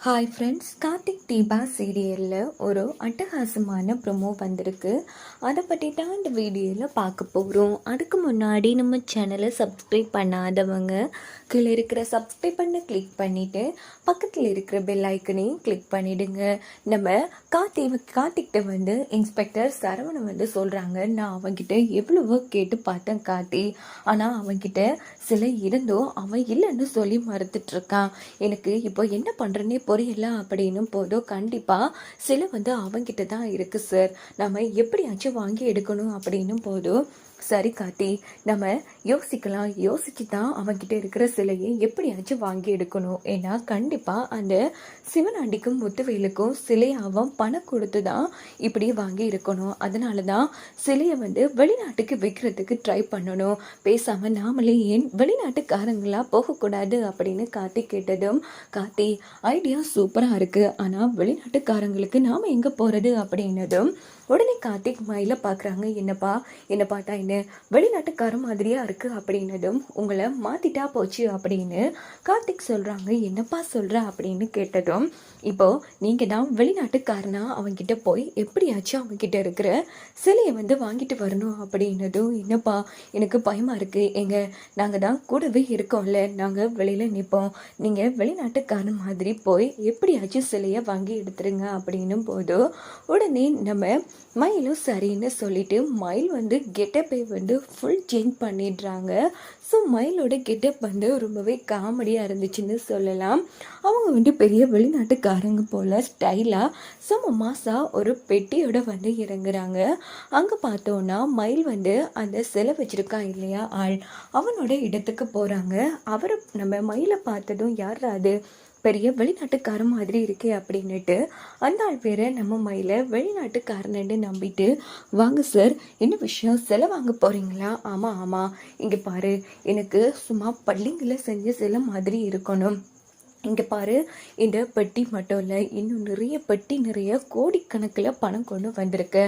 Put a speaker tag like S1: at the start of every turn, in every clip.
S1: Hi friends Karthik Deepa சீரியலில் ஒரு அட்டகாசமான ப்ரொமோ வந்திருக்கு. அதை பற்றி தான் இந்த வீடியோவில் பார்க்க போகிறோம் அதுக்கு முன்னாடி நம்ம சேனலை சப்ஸ்கிரைப் பண்ணாதவங்க கீழே இருக்கிற சப்ஸ்கிரைப் பண்ண கிளிக் பண்ணிவிட்டு பக்கத்தில் இருக்கிற பெல் ஐக்கனையும் கிளிக் பண்ணிவிடுங்க நம்ம கார்த்தி கார்த்திக்கிட்ட வந்து இன்ஸ்பெக்டர் சரவணன் வந்து சொல்கிறாங்க நான் அவன்கிட்ட எவ்வளவோ கேட்டு பார்த்தேன் கார்த்தி. ஆனால் அவன்கிட்ட சில இருந்தும் அவன் இல்லைன்னு சொல்லி மறுத்துட்ருக்கான் எனக்கு இப்போ என்ன பண்ணுறேன்னே புரியல அப்படின்னும் போதும் கண்டிப்பாக சில வந்து அவன்கிட்ட தான் இருக்குது சார் நம்ம எப்படியாச்சும் வாங்கி எடுக்கணும் அப்படின்னும் போதும் சரி காத்தி நம்ம யோசிக்கலாம். யோசிச்சு தான் அவன்கிட்ட இருக்கிற சிலையை எப்படியாச்சும் வாங்கி எடுக்கணும். ஏன்னா கண்டிப்பாக அந்த சிவனாண்டிக்கும் முத்துவேலுக்கும் சிலையை அவன் பணம் கொடுத்து தான் இப்படி வாங்கி இருக்கணும். அதனால தான் சிலையை வந்து வெளிநாட்டுக்கு விற்கிறதுக்கு ட்ரை பண்ணணும். பேசாமல் நாமளே ஏன் வெளிநாட்டுக்காரங்களா போகக்கூடாது அப்படின்னு காத்தி கேட்டதும் காத்தி ஐடியா சூப்பராக இருக்குது ஆனால் வெளிநாட்டுக்காரங்களுக்கு நாம் எங்கே போகிறது அப்படின்னதும் உடனே கார்த்திக் மயில பார்க்குறாங்க. என்னப்பா என்ன பார்த்தா என்ன? வெளிநாட்டுக்கார மாதிரியா இருக்கு அப்படின்னதும் உங்களை மாத்திட்டா போச்சு அப்படின்னு கார்த்திக் சொல்றாங்க. என்னப்பா சொல்ற? அப்படின்னு கேட்டதும் இப்போ நீங்க தான் வெளிநாட்டுக்காரனா? அவன்கிட்ட போய் எப்படியாச்சும் அவன்கிட்ட இருக்கிற சிலையை வந்து வாங்கிட்டு வரணும் அப்படின்னதும் என்னப்பா எனக்கு பயமா இருக்கு. எங்க நாங்க தான் கூடவே இருக்கோம்ல. நாங்க வெளியில நிற்போம் நீங்க வெளிநாட்டுக்காரன் மாதிரி போய் எப்படியாச்சும் சிலையை வாங்கி எடுத்துருங்க அப்படின்னும் போது உடனே நம்ம மயிலும் சரின்னு சொல்லிட்டு மயில் வந்து கெட்டப்பை வந்து ஃபுல் சேஞ்ச் பண்ணிடுறாங்க. ஸோ மயிலோட கெட்டப் வந்து ரொம்பவே காமெடியாக இருந்துச்சுன்னு சொல்லலாம். அவங்க வந்து பெரிய வெளிநாட்டுக்காரங்க போல் ஸ்டைலாக சும்மா மாசாக ஒரு பெட்டியோட வந்து இறங்குறாங்க. அங்கே பார்த்தோன்னா மயில் வந்து அந்த சிலை வச்சுருக்கான் இல்லையா ஆள்? அவனோட இடத்துக்கு போகிறாங்க அவரை நம்ம மயிலை பார்த்ததும் யார் அது? பெரிய வெளிநாட்டுக்கார மாதிரி இருக்கே அப்படின்னுட்டு அந்த ஆள் பேரை நம்ம மயில வெளிநாட்டுக்காரன்னு நம்பிட்டு வாங்க சார் என்ன விஷயம்? செலை வாங்க போகிறீங்களா ஆமாம் ஆமாம் இங்கே பாரு எனக்கு சும்மா பள்ளிங்களை செஞ்ச சிலை மாதிரி இருக்கணும். இங்கே பாரு இந்த பெட்டி மட்டும் இல்லை இன்னும் நிறைய பெட்டி நிறைய கோடிக்கணக்கில் பணம் கொண்டு வந்திருக்கு.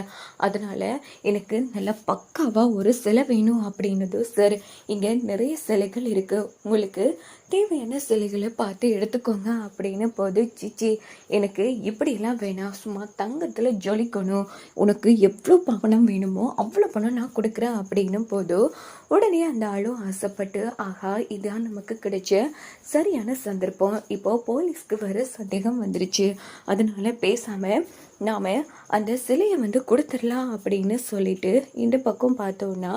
S1: அதனால் எனக்கு நல்ல பக்காவாக ஒரு சிலை வேணும் அப்படின்னது சார் இங்கே நிறைய சிலைகள் இருக்குது உங்களுக்கு தேவையான சிலைகளை பார்த்து எடுத்துக்கோங்க அப்படின்னு போது சிச்சி எனக்கு இப்படியெல்லாம் வேணாம் சும்மா தங்கத்தில் ஜொலிக்கணும். உனக்கு எவ்வளோ பணம் வேணுமோ அவ்வளோ பணம் நான் கொடுக்குறேன். அப்படின்னும் போது உடனே அந்த ஆளும் ஆசைப்பட்டு ஆஹா இதுதான் நமக்கு கிடைச்ச சரியான சந்தர்ப்பம். இப்போது போலீஸ்க்கு வர சந்தேகம் வந்துருச்சு. அதனால பேசாமல் நாம் அந்த சிலையை வந்து கொடுத்துடலாம் அப்படின்னு சொல்லிட்டு இந்த பக்கம் பார்த்தோன்னா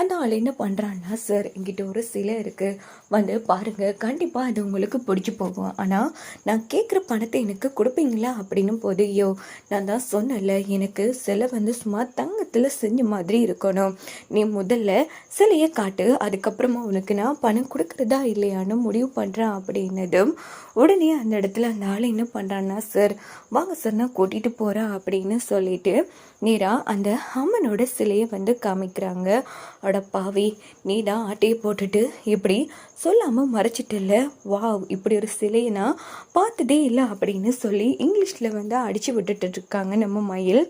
S1: அந்த ஆள் என்ன பண்ணுறான்னா சார் என்கிட்ட ஒரு சிலை இருக்குது வந்து பாருங்கள் கண்டிப்பாக அது உங்களுக்கு பிடிச்சி போகும். ஆனால் நான் கேட்குற பணத்தை எனக்கு கொடுப்பீங்களா? அப்படின்னும் போது ஐயோ நான் தான் சொன்னல எனக்கு சிலை வந்து சும்மா தங்கத்தில் செஞ்ச மாதிரி இருக்கணும். நீ முதல்ல சிலையை காட்டு. அதுக்கப்புறமா உனக்கு நான் பணம் கொடுக்குறதா இல்லையான்னு முடிவு பண்ணுறேன் அப்படின்னதும் உடனே அந்த இடத்துல அந்த ஆள் என்ன பண்ணுறான்னா சார் வாங்க சார் நான் கூட்டிகிட்டு போகிறா அப்படின்னு சொல்லிட்டு நீரா அந்த அம்மனோட சிலையை வந்து காமிக்கிறாங்க. அட பாவி நீ தான் ஆட்டையை போட்டுட்டு இப்படி சொல்லாமல் மறைச்சிட்டில்ல. வாவ் இப்படி ஒரு சிலையை நான் பார்த்ததே இல்லை அப்படின்னு சொல்லி இங்கிலீஷில் வந்து அடித்து விட்டுட்டு இருக்காங்க நம்ம மயில்.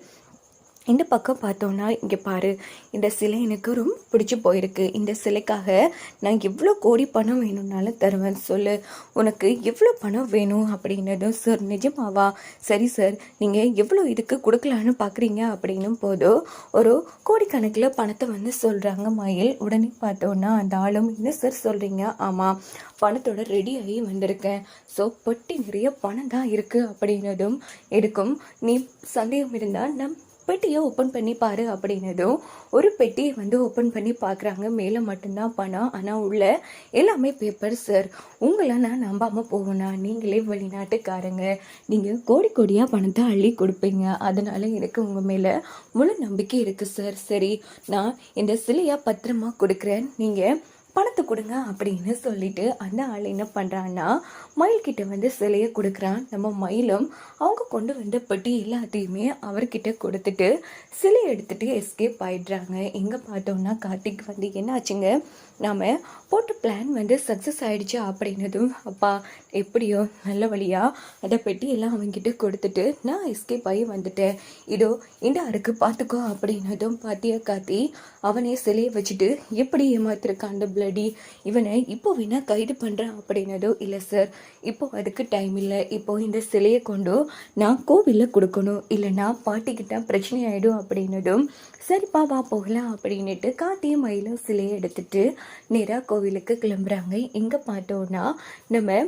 S1: இந்த பக்கம் பார்த்தோன்னா இங்கே பாரு இந்த சிலை எனக்கு ரொம்ப பிடிச்சி போயிருக்கு. இந்த சிலைக்காக நான் எவ்வளோ கோடி பணம் வேணும்னாலும் தருவேன் சொல்லு. உனக்கு எவ்வளோ பணம் வேணும் அப்படின்னதும் சார் நிஜமாவா? சரி சார் நீங்கள் எவ்வளோ இதுக்கு கொடுக்கலான்னு பார்க்குறீங்க அப்படின்னும் போதும் ஒரு கோடிக்கணக்கில் பணத்தை வந்து சொல்கிறாங்க மயில். உடனே பார்த்தோன்னா அந்த ஆளும் என்ன சார் சொல்கிறீங்க ஆமாம் பணத்தோட ரெடி ஆகி வந்திருக்கேன். ஸோ பொட்டி நிறைய பணம் தான் இருக்குது அப்படின்னதும் இருக்கும். நீ சந்தேகம் இருந்தால் நம் பெட்டியை ஓப்பன் பண்ணி பாரு அப்படின்னதும் ஒரு பெட்டியை வந்து ஓப்பன் பண்ணி பார்க்குறாங்க. மேலே மட்டும்தான் பணம் ஆனால் உள்ள எல்லாமே பேப்பர் சார் உங்களை நான் நம்பாமல் போவேனா நீங்களே வெளிநாட்டுக்காரங்க. நீங்கள் கோடி கோடியாக பணத்தை அள்ளி கொடுப்பீங்க. அதனால் எனக்கு உங்கள் மேலே முழு நம்பிக்கை இருக்குது சார் சரி நான் இந்த சிலையாக பத்திரமா கொடுக்குறேன். நீங்கள் பணத்தை கொடுங்க அப்படின்னு சொல்லிட்டு அந்த ஆள் என்ன பண்ணுறான்னா மயில்கிட்ட வந்து சிலையை கொடுக்குறான். நம்ம மயிலும் அவங்க கொண்டு வந்த பெட்டி எல்லாத்தையுமே அவர்கிட்ட கொடுத்துட்டு சிலையை எடுத்துட்டு எஸ்கேப் ஆயிடுறாங்க. எங்கே பார்த்தோம்னா கார்த்திக் வந்து என்ன ஆச்சுங்க நாம் போட்ட பிளான் வந்து சக்ஸஸ் ஆகிடுச்சு அப்படின்னதும் அப்பா எப்படியோ நல்ல வழியாக அதை பெட்டியெல்லாம் அவன்கிட்ட கொடுத்துட்டு நான் எஸ்கேப் ஆகி வந்துட்டேன். இதோ இந்த அருக்கு பார்த்துக்கோ அப்படின்னதும் பாத்தியா காத்தி அவனே சிலையை வச்சுட்டு எப்படி ஏமாத்திருக்கான் அந்த பிளடி இவனை இப்போ வேணா கைது பண்ணுறேன் அப்படின்னதும் இல்லை சார் இப்போ அதுக்கு டைம் இல்லை. இப்போ இந்த சிலையை கொண்டு நான் கோவிலில் கொடுக்கணும். இல்லைன்னா பாட்டிக்கிட்ட பிரச்சனை ஆகிடும் அப்படின்னதும் சரிப்பா வா போகலாம் அப்படின்னுட்டு காத்தியும் மயிலும் சிலையை எடுத்துட்டு நேராக கோவிலுக்கு கிளம்புறாங்க. எங்கே பார்த்தோன்னா நம்ம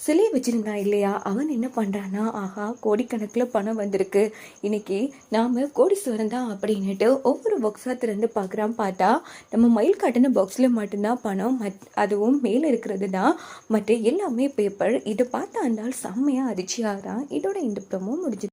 S1: சிலை வச்சிருந்தான் இல்லையா? அவன் என்ன பண்ணுறான்னா ஆஹா கோடிக்கணக்கில் பணம் வந்திருக்கு. இன்னைக்கு நாம் கோடீஸ்வரன் தான் அப்படின்னுட்டு ஒவ்வொரு பாக்ஸாக திறந்து பார்க்குறான். பார்த்தா நம்ம மயில் காட்டின பாக்ஸில் மட்டும்தான் பணம் மத் அதுவும் மேலே இருக்கிறது தான். மற்ற எல்லாமே பேப்பர் இதை பார்த்தா அந்த ஆள் செம்மையாக அதிர்ச்சியாகிறான் இதோட இந்த ப்ரமோ முடிஞ்சு